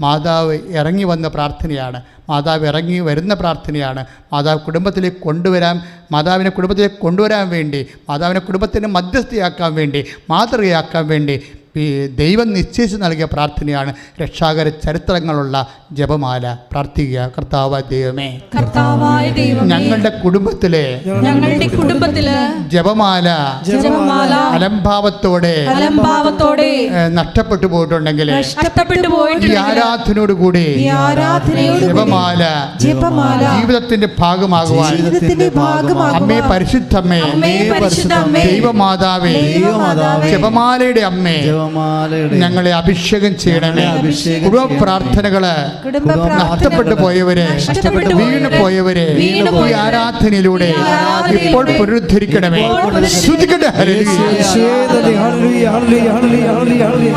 മാതാവ് ഇറങ്ങി വന്ന പ്രാർത്ഥനയാണ്. മാതാവ് ഇറങ്ങി വരുന്ന പ്രാർത്ഥനയാണ്. മാതാവ് കുടുംബത്തിലേക്ക് കൊണ്ടുവരാൻ മാതാവിനെ കുടുംബത്തിലേക്ക് കൊണ്ടുവരാൻ വേണ്ടി മാതാവിനെ കുടുംബത്തിന് മധ്യസ്ഥയാക്കാൻ വേണ്ടി മാതൃകയാക്കാൻ വേണ്ടി ഈ ദൈവം നിശ്ചയിച്ച് നൽകിയ പ്രാർത്ഥനയാണ് രക്ഷാകര ചരിത്രങ്ങളുള്ള ജപമാല. പ്രാർത്ഥിക്കുക കർത്താവായ ദൈവമേ ഞങ്ങളുടെ കുടുംബത്തിലെ ഞങ്ങളുടെ കുടുംബത്തിലെ ജപമാല ജപമാല അലംഭാവത്തോടെ അലംഭാവത്തോടെ നഷ്ടപ്പെട്ടു പോയിട്ടുണ്ടെങ്കിൽ നഷ്ടപ്പെട്ടു ഈ ആരാധനയോട് കൂടി ഈ ആരാധനയോട് ജപമാല ജപമാല ജീവിതത്തിന്റെ ഭാഗമാകുവാൻ അമ്മേ പരിശുദ്ധമ്മേ അമ്മേ പരിശുദ്ധമ്മേ ദൈവമാതാവേ ദൈവമാതാവേ, ജപമാലയുടെ അമ്മേ ഞങ്ങളെ അഭിഷേകം ചെയ്യണമേ അഭിഷേകം കുടുംബ പ്രാർത്ഥനകൾ നഷ്ടപ്പെട്ടു പോയവരെ വീണ് പോയവരെ ഈ ആരാധനയിലൂടെ ഇപ്പോൾ പുനരുദ്ധരിക്കണമേ ശ്രുതിക്കട്ടെ ഹല്ലേലൂയ. യേശുവേ, നന്ദി. Hallelujah, hallelujah, hallelujah,